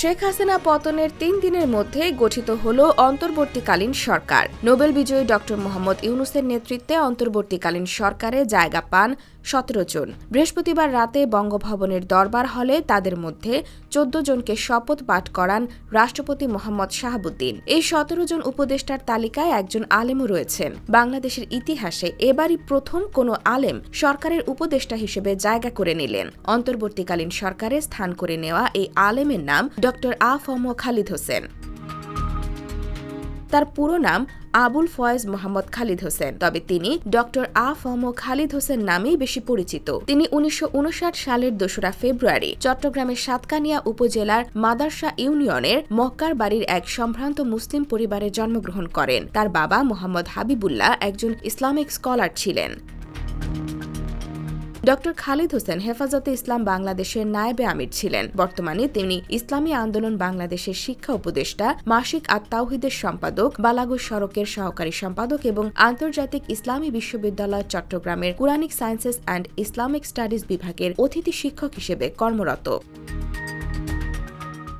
শেখ হাসিনা পতনের তিন দিনের মধ্যে গঠিত হল অন্তর্বর্তীকালীন সরকার। নোবেল বিজয়ী ড মোহাম্মদ ইউনুসের নেতৃত্বে অন্তর্বর্তীকালীন সরকারে জায়গা পান সতেরো জন। বৃহস্পতিবার রাতে বঙ্গভবনের দরবার হলে তাদের মধ্যে চোদ্দ জনকে শপথ পাঠ করান রাষ্ট্রপতি মোহাম্মদ শাহাবুদ্দিন। এই সতেরো জন উপদেষ্টার তালিকায় একজন আলেমও রয়েছেন। বাংলাদেশের ইতিহাসে এবারই প্রথম কোনো আলেম সরকারের উপদেষ্টা হিসেবে জায়গা করে নিলেন। অন্তর্বর্তীকালীন সরকারে স্থান করে নেওয়া এই আলেমের নাম ড আ ফম খালিদ হোসেন। তার পুরো নাম আবুল ফয়েজ মোহাম্মদ খালিদ হোসেন। তবে তিনি ডক্টর আ ফম খালিদ হোসেন নামেই বেশি পরিচিত। তিনি উনিশশো উনষাট সালের দোসরা ফেব্রুয়ারি চট্টগ্রামের সাতকানিয়া উপজেলার মাদারসা ইউনিয়নের মক্কার বাড়ির এক সম্ভ্রান্ত মুসলিম পরিবারে জন্মগ্রহণ করেন। তার বাবা মোহাম্মদ হাবিবুল্লাহ একজন ইসলামিক স্কলার ছিলেন। ড খালিদ হোসেন হেফাজতে ইসলাম বাংলাদেশের নায়েবে আমির ছিলেন। বর্তমানে তিনি ইসলামী আন্দোলন বাংলাদেশের শিক্ষা উপদেষ্টা, মাসিক আত্মাউহিদের সম্পাদক, বালাগু সড়কের সহকারী সম্পাদক এবং আন্তর্জাতিক ইসলামী বিশ্ববিদ্যালয় চট্টগ্রামের Quranic sciences and Islamic studies বিভাগের অতিথি শিক্ষক হিসেবে কর্মরত।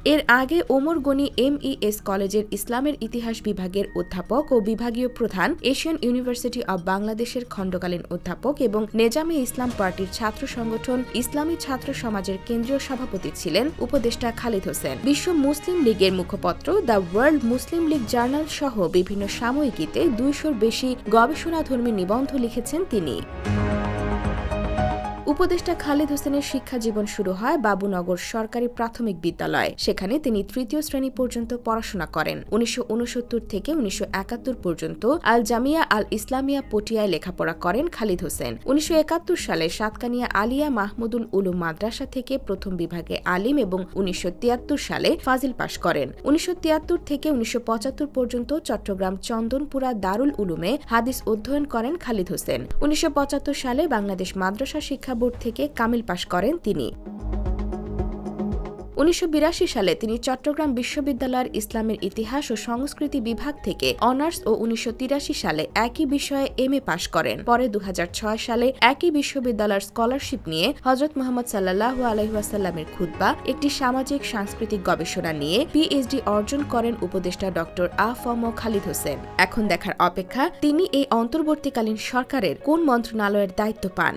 এর আগে ওমর গনি এমইএস কলেজের ইসলামের ইতিহাস বিভাগের অধ্যাপক ও বিভাগীয় প্রধান, এশিয়ান ইউনিভার্সিটি অব বাংলাদেশের খণ্ডকালীন অধ্যাপক এবং নেজামে ইসলাম পার্টির ছাত্র সংগঠন ইসলামী ছাত্র সমাজের কেন্দ্রীয় সভাপতি ছিলেন উপদেষ্টা খালিদ হোসেন। বিশ্ব মুসলিম লীগের মুখপত্র the world Muslim league journal সহ বিভিন্ন সাময়িকীতে দুইশোর বেশি গবেষণাধর্মী নিবন্ধ লিখেছেন তিনি। উপদেষ্টা খালিদ হোসেনের শিক্ষা জীবন শুরু হয় বাবুনগর সরকারি প্রাথমিক বিদ্যালয়ে। সেখানে তিনি তৃতীয় শ্রেণি পর্যন্ত পড়াশোনা করেন। উনিশশো থেকে উনিশশো পর্যন্ত আল জামিয়া আল ইসলামিয়া পটিয়ায় লেখাপড়া করেন খালিদ হোসেন। উনিশশো সালে সাতকানিয়া আলিয়া মাহমুদুল উলুম মাদ্রাসা থেকে প্রথম বিভাগে আলিম এবং উনিশশো তিয়াত্তর সালে ফাজিল পাশ করেন। উনিশশো তিয়াত্তর থেকে উনিশশো পঁচাত্তর পর্যন্ত চট্টগ্রাম চন্দনপুরা দারুল উলুমে হাদিস অধ্যয়ন করেন খালিদ হোসেন। উনিশশো পঁচাত্তর সালে বাংলাদেশ মাদ্রাসা শিক্ষা বোর্ড থেকে কামিল পাশ করেন তিনি। উনিশশো বিরাশি সালে তিনি চট্টগ্রাম বিশ্ববিদ্যালয়ের ইসলামের ইতিহাস ও সংস্কৃতি বিভাগ থেকে অনার্স ও উনিশশো তিরাশি সালে একই বিষয়ে এম পাশ করেন। পরে দু হাজার ছয় সালে একই বিশ্ববিদ্যালয়ের স্কলারশিপ নিয়ে হজরত মোহাম্মদ সাল্লাহ আলহিহাসাল্লামের খুদ্া একটি সামাজিক, সাংস্কৃতিক গবেষণা নিয়ে পিএইচডি অর্জন করেন উপদেষ্টা ডক্টর আফম খালিদ হোসেন। এখন দেখার অপেক্ষা, তিনি এই অন্তর্বর্তীকালীন সরকারের কোন মন্ত্রণালয়ের দায়িত্ব পান?